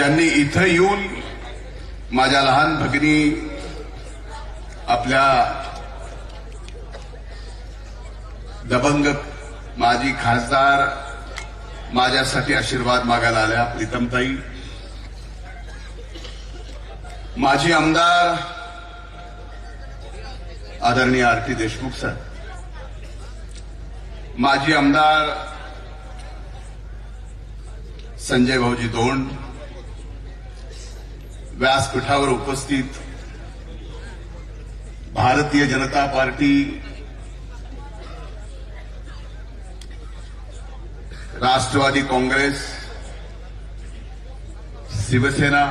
ज्यांनी इथं येऊन माझ्या लहान भगिनी आपल्या दबंग माजी खासदार माझ्यासाठी आशीर्वाद मागायला आल्या प्रीतमताई. माजी आमदार आदरणीय आरती देशमुख सर. माजी आमदार संजय भाऊजी दोंड व्यासपीठावर उपस्थित भारतीय जनता पार्टी राष्ट्रवादी काँग्रेस शिवसेना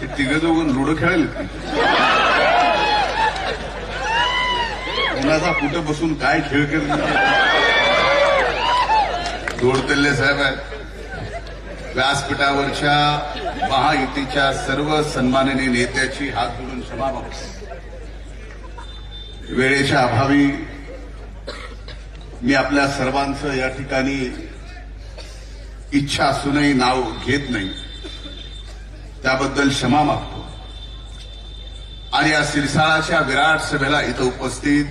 हे तिघ दोघं लुडो खेळेल कोणाचा कुठं बसून काय खेळ केला दोडतल्ले साहेब आहेत. व्यासपीठावरच्या महायुतीच्या सर्व सन्माननीय नेत्याची हात जोडून क्षमा मागतो वेळेच्या अभावी मी आपल्या सर्वांचं या ठिकाणी इच्छा असूनही नाव घेत नाही. त्याबद्दल क्षमा मागतो. आणि या सिरसाळाच्या विराट सभेला इथं उपस्थित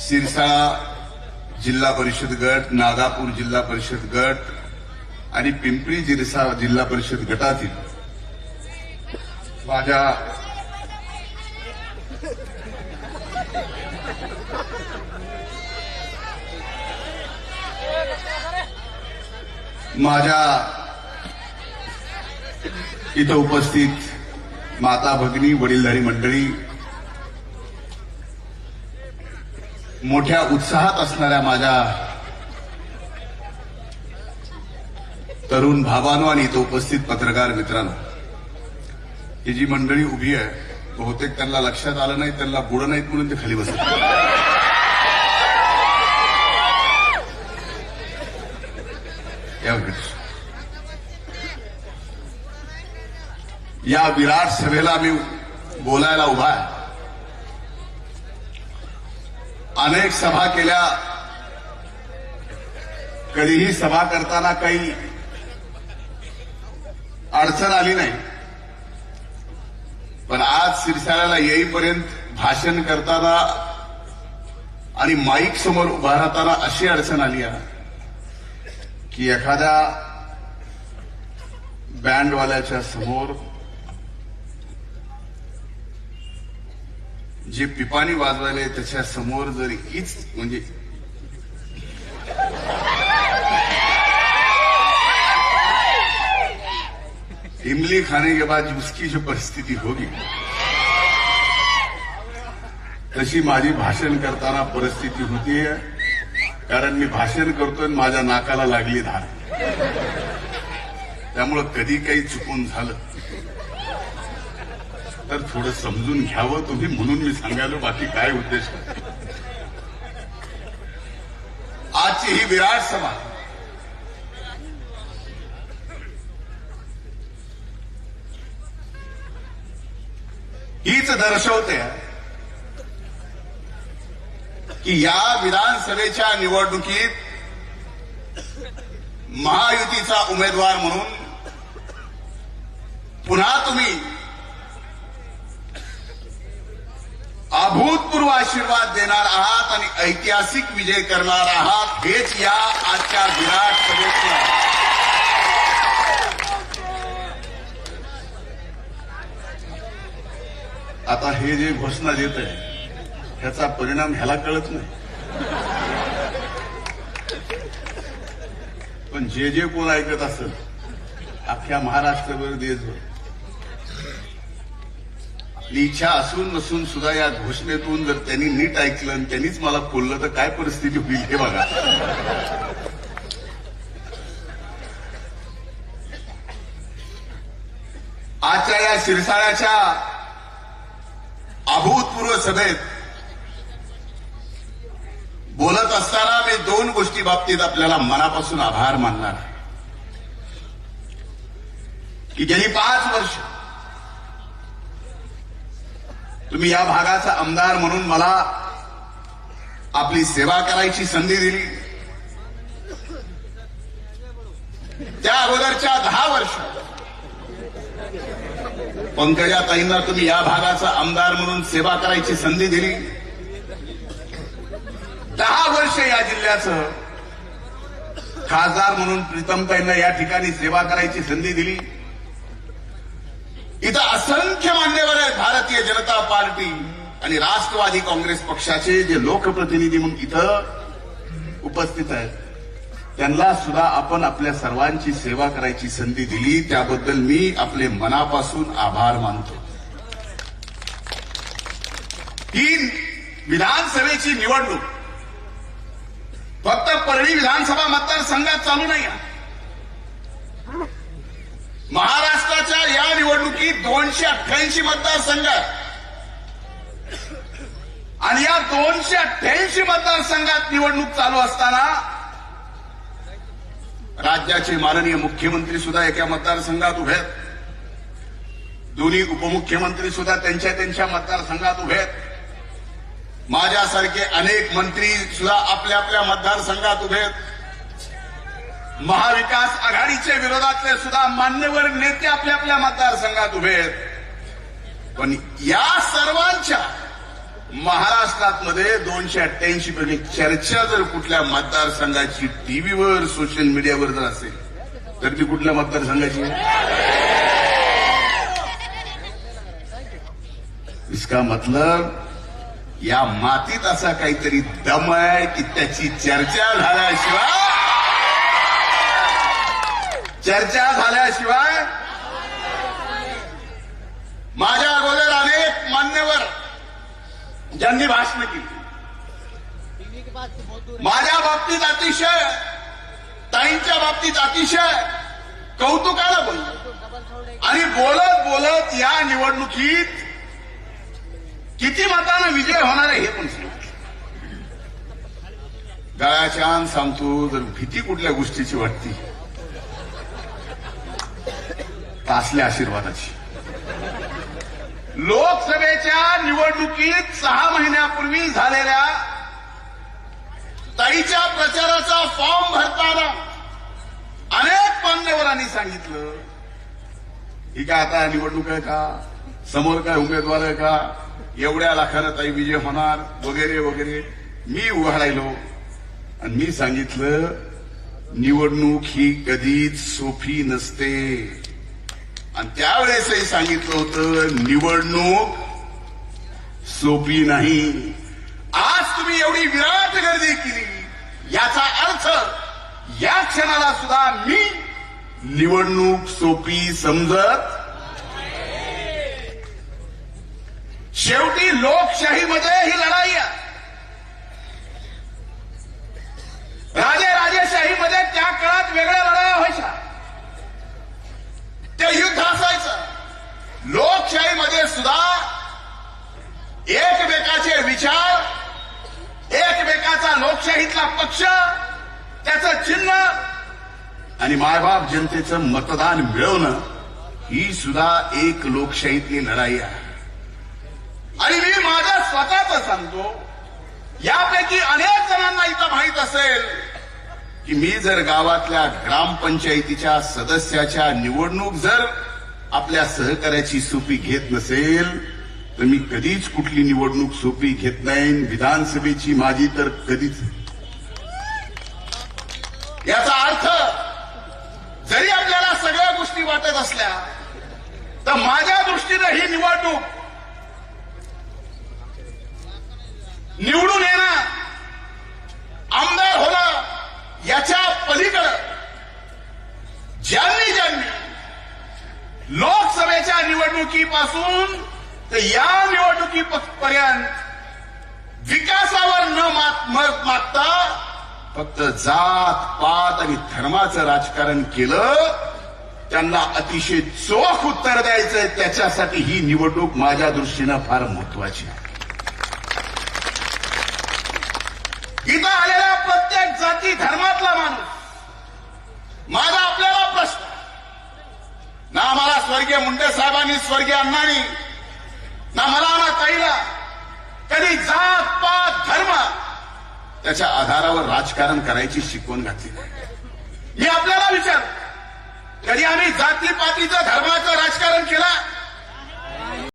सिरसाळा जिल्हा परिषद गट नागापूर जिल्हा परिषद गट आणि पिंपरी जिरसा जिल्हा परिषद गटातील माझ्या माझ्या इथं उपस्थित माता भगिनी वडीलधारी मंडळी मोठ्या उत्साहात असणाऱ्या माझ्या तरुण भावानो आणि इथं उपस्थित पत्रकार मित्रांनो ही जी मंडळी उभी आहे बहुतेक त्यांना लक्षात आलं नाही त्यांना बुडं नाहीत म्हणून ते खाली बसत या या विराट सभेला मी बोलायला उभा आहे. अनेक सभा केल्या. कधीही सभा करताना काही अडचण आली नाही. पण आज सिरसाळ्याला येईपर्यंत भाषण करताना आणि माईक समोर उभा राहताना अशी अडचण आली आहे की एखाद्या बँडवाल्याच्या समोर जे पिपाणी वाजवायले त्याच्यासमोर जर हीच म्हणजे इमली खाने के बाद उसकी जो परिस्थिती होगी तशी माझी भाषण करताना परिस्थिती होतीये कारण मी भाषण करतोय माझ्या नाकाला लागली धार. त्यामुळं कधी काही चुकून झालं. तर थोडं समजून घ्यावं तुम्ही म्हणून मी सांगायलो बाकी काय उद्देश आजची ही विराट सभा. हीच दर्शवते की या विधानसभेच्या निवडणुकीत महायुतीचा उमेदवार म्हणून पुन्हा तुम्ही अभूतपूर्व आशीर्वाद देणार आहात आणि ऐतिहासिक विजय करणार आहात हेच या आजच्या विराट सभेचं आता हे जे घोषणा देत आहे ह्याचा परिणाम ह्याला कळत नाही. पण जे जे कोण ऐकत असत अख्ख्या महाराष्ट्रभर देशभर आपली इच्छा असून नसून सुद्धा या घोषणेतून जर त्यांनी नीट ऐकलं आणि त्यांनीच मला खोललं तर काय परिस्थिती होईल हे बघा. आजच्या या शिरसाळ्याच्या अभूतपूर्व सभेत बोलत असताना मी दोन गोष्टी बाबतीत आपल्याला मनापासून आभार मानणार आहे. की गेली पाच वर्ष तुम्ही या भागाचा आमदार म्हणून मला आपली सेवा करायची संधी दिली. त्या अगोदरच्या दहा वर्ष पंकजाताईंना तुम्ही या भागाचा आमदार म्हणून सेवा करायची संधी दिली. दहा वर्ष या जिल्ह्याचं खासदार म्हणून प्रीतमताईंना या ठिकाणी सेवा करायची संधी दिली. इथं असंख्य मान्यवर आहेत भारतीय जनता पार्टी आणि राष्ट्रवादी काँग्रेस पक्षाचे जे लोकप्रतिनिधी म्हणून इथं उपस्थित आहेत. त्यांना सुद्धा आपण आपल्या सर्वांची सेवा करायची संधी दिली. त्याबद्दल मी आपले मनापासून आभार मानतो. तीन विधानसभेची निवडणूक. फक्त परळी विधानसभा मतदारसंघात चालू नाही महाराष्ट्राच्या या निवडणुकीत दोनशे अठ्ठ्याऐंशी मतदारसंघात आणि या दोनशे अठ्ठ्याऐंशी मतदारसंघात निवडणूक चालू असताना राज्याचे माननीय मुख्यमंत्री सुद्धा एका मतदारसंघात उभे आहेत. दोन्ही उपमुख्यमंत्री सुद्धा त्यांच्या त्यांच्या मतदारसंघात उभे आहेत. माझ्यासारखे अनेक मंत्री सुद्धा आपल्या आपल्या मतदारसंघात उभे आहेत. महाविकास आघाडीच्या विरोधातले सुद्धा मान्यवर नेते आपल्या आपल्या मतदारसंघात उभे आहेत. पण या सर्वांच्या महाराष्ट्रात मध्ये दोनशे अठ्ठ्याऐंशी पैकी चर्चा जर कुठल्या मतदारसंघाची टीव्हीवर सोशल मीडियावर जर असेल तर ती कुठल्या मतदारसंघाची इसका मतलब या मातीत असा काहीतरी दम आहे की त्याची चर्चा झाल्याशिवाय चर्चा झाल्याशिवाय माझ्या अगोदर अनेक मान्यवर ज्यांनी भाषण केली. माझ्या बाबतीत अतिशय ताईंच्या बाबतीत अतिशय कौतुकानं बोलले. आणि बोलत बोलत या निवडणुकीत किती मतानं विजय होणार आहे हे पण सांगतो गळ्याच्या सांगतो जर भीती कुठल्या गोष्टीची वाटती तासल्या आशीर्वादाची. लोकसभेच्या निवडणुकीत सहा महिन्यापूर्वी झालेल्या ताईच्या प्रचाराचा फॉर्म भरताना अनेक मान्यवरांनी सांगितलं ही काय आता निवडणूक आहे का? समोर काय उमेदवार आहे का? एवढ्या लाखानं ताई विजय होणार वगैरे वगैरे. मी उभा राहिलो आणि मी सांगितलं निवडणूक ही कधीच सोपी नसते. आणि त्यावेळेसही सांगितलं होतं निवडणूक सोपी नाही. आज तुम्ही एवढी विराट गर्दी केली. याचा अर्थ या क्षणाला सुद्धा मी निवडणूक सोपी समजत शेवटी लोकशाहीमध्ये ही लढाई आहे राजे राजेशाहीमध्ये त्या काळात वेगळ्या लढाया व्हायच्या ते युद्ध असायचं लोकशाहीमध्ये सुद्धा एकमेकाचे विचार सांगितला पक्ष त्याचं चिन्ह आणि मायबाप जनतेचं मतदान मिळवणं ही सुद्धा एक लोकशाहीतली लढाई आहे. आणि मी माझा स्वतःच सांगतो यापैकी अनेक जणांना इथं माहीत असेल की मी जर गावातल्या ग्रामपंचायतीच्या सदस्याच्या निवडणूक जर आपल्या सहकार्याची सोपी घेत नसेल तर मी कधीच कुठली निवडणूक सोपी घेत नाही. विधानसभेची माझी तर कधीच याचा अर्थ जरी आपल्याला सगळ्या गोष्टी वाटत असल्या तर माझ्या दृष्टीनं ही निवडणूक निवडून येणं आमदार होणं याच्या पलीकडं ज्यांनी ज्यांनी लोकसभेच्या निवडणुकीपासून तर या निवडणुकीपर्यंत विकासावर न मात मत मागता फक्त जात पात आणि धर्माचं राजकारण केलं त्यांना अतिशय चोख उत्तर द्यायचंय त्याच्यासाठी ही निवडणूक माझ्या दृष्टीनं फार महत्वाची आहे. इथं आलेला प्रत्येक जाती धर्मातला माणूस. माझा आपल्याला प्रश्न. ना आम्हाला स्वर्गीय मुंडे साहेबांनी स्वर्गीय अण्णांनी ना मला ना ताईला. कधी जात पात धर्म त्याच्या आधारावर राजकारण करायची शिकवण घातली. हे आपल्याला विचार. कधी आम्ही जाती पातीचं धर्माचं राजकारण केला.